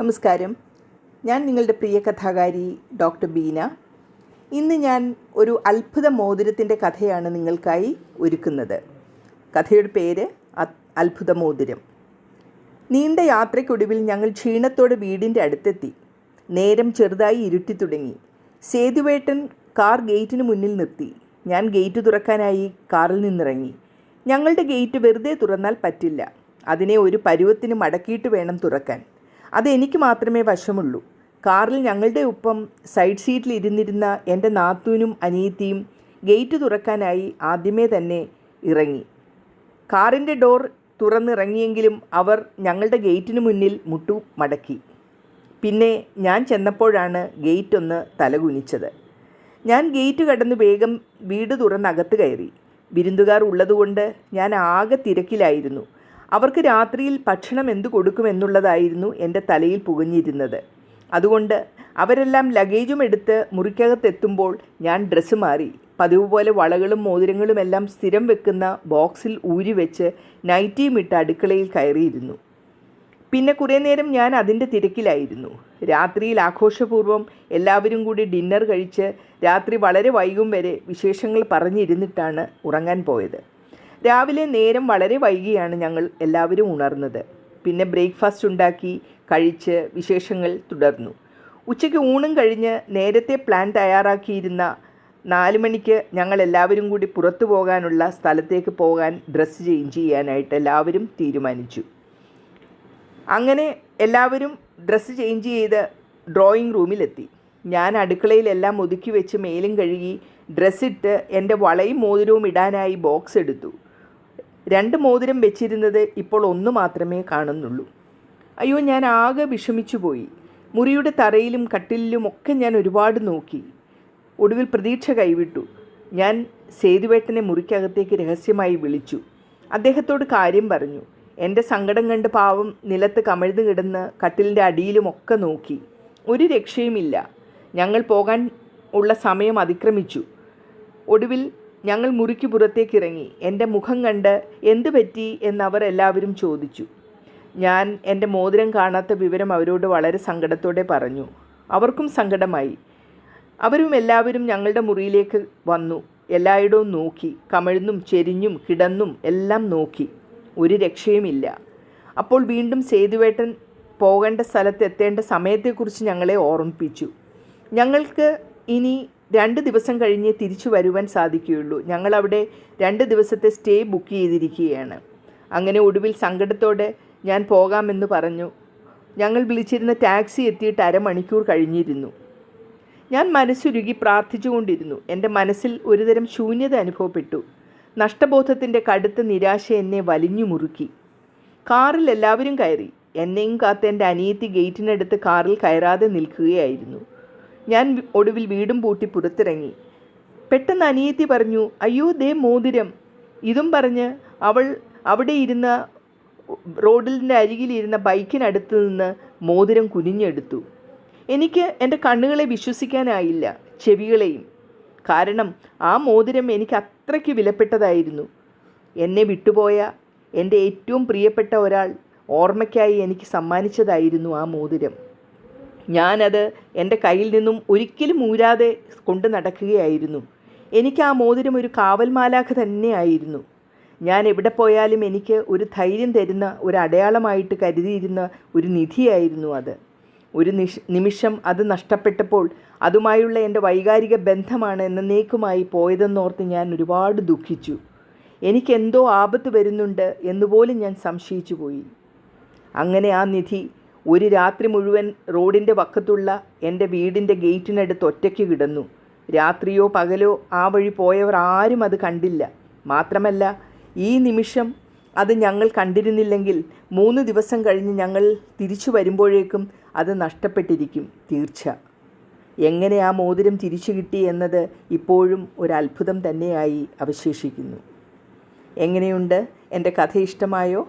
നമസ്കാരം. ഞാൻ നിങ്ങളുടെ പ്രിയ കഥാകാരി ഡോക്ടർ ബീന. ഇന്ന് ഞാൻ ഒരു അത്ഭുത മോതിരത്തിന്റെ കഥയാണ് നിങ്ങൾക്കായി ഒരുക്കുന്നത്. കഥയുടെ പേര് അത്ഭുത മോതിരം. നീണ്ട യാത്രയ്ക്കൊടുവിൽ ഞങ്ങൾ ക്ഷീണത്തോടെ വീടിന്റെ അടുത്തെത്തി. നേരം ചെറുതായി ഇരുട്ടി തുടങ്ങി. സേതുവേട്ടൻ കാർ ഗേറ്റിന് മുന്നിൽ നിർത്തി. ഞാൻ ഗേറ്റ് തുറക്കാനായി കാറിൽ നിന്നിറങ്ങി. ഞങ്ങളുടെ ഗേറ്റ് വെറുതെ തുറന്നാൽ പറ്റില്ല. അതിനെ ഒരു പരുവത്തിന് മടക്കിയിട്ട് വേണം തുറക്കാൻ. അത് എനിക്ക് മാത്രമേ വശമുള്ളൂ. കാറിൽ ഞങ്ങളുടെ ഒപ്പം സൈഡ് സീറ്റിൽ ഇരുന്നിരുന്ന എന്റെ നാത്തൂനും അനിയത്തിയും ഗേറ്റ് തുറക്കാനായി ആദ്യമേ തന്നെ ഇറങ്ങി. കാറിന്റെ ഡോർ തുറന്നിറങ്ങിയെങ്കിലും അവർ ഞങ്ങളുടെ ഗേറ്റിന് മുന്നിൽ മുട്ടു മടക്കി. പിന്നെ ഞാൻ ചെന്നപ്പോഴാണ് ഗേറ്റ് ഒന്ന് തലകുനിച്ചത്. ഞാൻ ഗേറ്റ് കടന്ന് വേഗം വീട് തുറന്ന് അകത്ത് കയറി. വിരുന്നുകാർ ഉള്ളതുകൊണ്ട് ഞാൻ ആകെ തിരക്കിലായിരുന്നു. അവർക്ക് രാത്രിയിൽ ഭക്ഷണം എന്തു കൊടുക്കുമെന്നുള്ളതായിരുന്നു എന്റെ തലയിൽ പുകഞ്ഞിരുന്നത്. അതുകൊണ്ട് അവരെല്ലാം ലഗേജും എടുത്ത് മുറിക്കകത്തെത്തുമ്പോൾ ഞാൻ ഡ്രസ്സ് മാറി. പതിവ് പോലെ വളകളും മോതിരങ്ങളും എല്ലാം സ്ഥിരം വെക്കുന്ന ബോക്സിൽ ഊരി വെച്ച് നൈറ്റിയും ഇട്ട് അടുക്കളയിൽ കയറിയിരുന്നു. പിന്നെ കുറേ നേരം ഞാൻ അതിന്റെ തിരക്കിലായിരുന്നു. രാത്രിയിൽ ആഘോഷപൂർവം എല്ലാവരും കൂടി ഡിന്നർ കഴിച്ച് രാത്രി വളരെ വൈകും വരെ വിശേഷങ്ങൾ പറഞ്ഞിരുന്നിട്ടാണ് ഉറങ്ങാൻ പോയത്. രാവിലെ നേരം വളരെ വൈകിയാണ് ഞങ്ങൾ എല്ലാവരും ഉണർന്നത്. പിന്നെ ബ്രേക്ക്ഫാസ്റ്റ് ഉണ്ടാക്കി കഴിച്ച് വിശേഷങ്ങൾ തുടർന്നു. ഉച്ചയ്ക്ക് ഊണും കഴിഞ്ഞ് നേരത്തെ പ്ലാൻ തയ്യാറാക്കിയിരുന്ന നാല് മണിക്ക് ഞങ്ങൾ എല്ലാവരും കൂടി പുറത്തു പോകാനുള്ള സ്ഥലത്തേക്ക് പോകാൻ ഡ്രസ്സ് ചേഞ്ച് ചെയ്യാനായിട്ട് എല്ലാവരും തീരുമാനിച്ചു. അങ്ങനെ എല്ലാവരും ഡ്രസ്സ് ചേഞ്ച് ചെയ്ത് ഡ്രോയിങ് റൂമിലെത്തി. ഞാൻ അടുക്കളയിലെല്ലാം ഒതുക്കി വെച്ച് മേലും കഴുകി ഡ്രസ്സിട്ട് എന്റെ വളയും മോതിരവും ഇടാനായി ബോക്സ് എടുത്തു. രണ്ട് മോതിരം വെച്ചിരുന്നത് ഇപ്പോൾ ഒന്ന് മാത്രമേ കാണുന്നുള്ളൂ. അയ്യോ ഞാൻ ആകെ വിഷമിച്ചു പോയി. മുറിയുടെ തറയിലും കട്ടിലിലും ഒക്കെ ഞാൻ ഒരുപാട് നോക്കി. ഒടുവിൽ പ്രതീക്ഷ കൈവിട്ടു. ഞാൻ സേതുവേട്ടനെ മുറിക്കകത്തേക്ക് രഹസ്യമായി വിളിച്ചു. അദ്ദേഹത്തോട് കാര്യം പറഞ്ഞു. എന്റെ സങ്കടം കണ്ട് പാവം നിലത്ത് കമിഴ്ന്നു കിടന്ന് കട്ടിലിന്റെ അടിയിലുമൊക്കെ നോക്കി. ഒരു രക്ഷയുമില്ല. ഞങ്ങൾ പോകാൻ ഉള്ള സമയം അതിക്രമിച്ചു. ഒടുവിൽ ഞങ്ങൾ മുറിക്ക് പുറത്തേക്ക് ഇറങ്ങി എന്റെ മുഖം കണ്ട് എന്ത് പറ്റി എന്നവർ എല്ലാവരും ചോദിച്ചു. ഞാൻ എന്റെ മോതിരം കാണാത്ത വിവരം അവരോട് വളരെ സങ്കടത്തോടെ പറഞ്ഞു. അവർക്കും സങ്കടമായി. അവരും എല്ലാവരും ഞങ്ങളുടെ മുറിയിലേക്ക് വന്നു. എല്ലായിടവും നോക്കി. കമിഴ്ന്നും ചെരിഞ്ഞും കിടന്നും എല്ലാം നോക്കി. ഒരു രക്ഷയുമില്ല. അപ്പോൾ വീണ്ടും സേതുവേട്ടൻ പോകേണ്ട സ്ഥലത്ത് എത്തേണ്ട സമയത്തെക്കുറിച്ച് ഞങ്ങളെ ഓർമ്മിപ്പിച്ചു. ഞങ്ങൾക്ക് ഇനി രണ്ട് ദിവസം കഴിഞ്ഞേ തിരിച്ചു വരുവാൻ സാധിക്കുകയുള്ളൂ. ഞങ്ങളവിടെ രണ്ട് ദിവസത്തെ സ്റ്റേ ബുക്ക് ചെയ്തിരിക്കുകയാണ്. അങ്ങനെ ഒടുവിൽ സങ്കടത്തോടെ ഞാൻ പോകാമെന്ന് പറഞ്ഞു. ഞങ്ങൾ വിളിച്ചിരുന്ന ടാക്സി എത്തിയിട്ട് അരമണിക്കൂർ കഴിഞ്ഞിരുന്നു. ഞാൻ മനസ്സുരുകി പ്രാർത്ഥിച്ചുകൊണ്ടിരുന്നു. എന്റെ മനസ്സിൽ ഒരുതരം ശൂന്യത അനുഭവപ്പെട്ടു. നഷ്ടബോധത്തിന്റെ കടുത്ത നിരാശ എന്നെ വലിഞ്ഞു മുറുക്കി. കാറിൽ എല്ലാവരും കയറി. എന്നെയും കാത്ത് എന്റെ അനിയത്തി ഗേറ്റിനടുത്ത് കാറിൽ കയറാതെ നിൽക്കുകയായിരുന്നു. ഞാൻ ഒടുവിൽ വീടും പൂട്ടി പുറത്തിറങ്ങി. പെട്ടെന്ന് അനിയത്തി പറഞ്ഞു അയ്യോ ദേ മോതിരം. ഇതും പറഞ്ഞ് അവൾ അവിടെ ഇരുന്ന റോഡിന്റെ അരികിലിരുന്ന ബൈക്കിനടുത്ത് നിന്ന് മോതിരം കുനിഞ്ഞെടുത്തു. എനിക്ക് എന്റെ കണ്ണുകളെ വിശ്വസിക്കാനായില്ല ചെവികളെയും. കാരണം ആ മോതിരം എനിക്ക് അത്രയ്ക്ക് വിലപ്പെട്ടതായിരുന്നു. എന്നെ വിട്ടുപോയ എന്റെ ഏറ്റവും പ്രിയപ്പെട്ട ഒരാൾ ഓർമ്മയ്ക്കായി എനിക്ക് സമ്മാനിച്ചതായിരുന്നു ആ മോതിരം. ഞാനത് എന്റെ കയ്യിൽ നിന്നും ഒരിക്കലും ഊരാതെ കൊണ്ട് നടക്കുകയായിരുന്നു. എനിക്ക് ആ മോതിരം ഒരു കാവൽമാലാഖ തന്നെയായിരുന്നു. ഞാൻ എവിടെ പോയാലും എനിക്ക് ഒരു ധൈര്യം തരുന്ന ഒരു അടയാളമായിട്ട് കരുതിയിരുന്ന ഒരു നിധിയായിരുന്നു അത്. ഒരു നിഷ് നിമിഷം അത് നഷ്ടപ്പെട്ടപ്പോൾ അതുമായുള്ള എന്റെ വൈകാരിക ബന്ധമാണ് എന്നേക്കുമായി പോയതെന്നോർത്ത് ഞാൻ ഒരുപാട് ദുഃഖിച്ചു. എനിക്കെന്തോ ആപത്ത് വരുന്നുണ്ട് എന്നുപോലും ഞാൻ സംശയിച്ചു പോയി അങ്ങനെ ആ നിധി ഒരു രാത്രി മുഴുവൻ റോഡിന്റെ വക്കത്തുള്ള എന്റെ വീടിന്റെ ഗേറ്റിനടുത്ത് ഒറ്റയ്ക്ക് കിടന്നു. രാത്രിയോ പകലോ ആ വഴി പോയവർ ആരും അത് കണ്ടില്ല. മാത്രമല്ല ഈ നിമിഷം അത് ഞങ്ങൾ കണ്ടിരുന്നില്ലെങ്കിൽ മൂന്ന് ദിവസം കഴിഞ്ഞ് ഞങ്ങൾ തിരിച്ചു വരുമ്പോഴേക്കും അത് നഷ്ടപ്പെട്ടിരിക്കും തീർച്ച. എങ്ങനെ ആ മോതിരം തിരിച്ചു കിട്ടി എന്നത് ഇപ്പോഴും ഒരു അത്ഭുതം തന്നെയായി അവശേഷിക്കുന്നു. എങ്ങനെയുണ്ട്? എന്റെ കഥ ഇഷ്ടമായോ?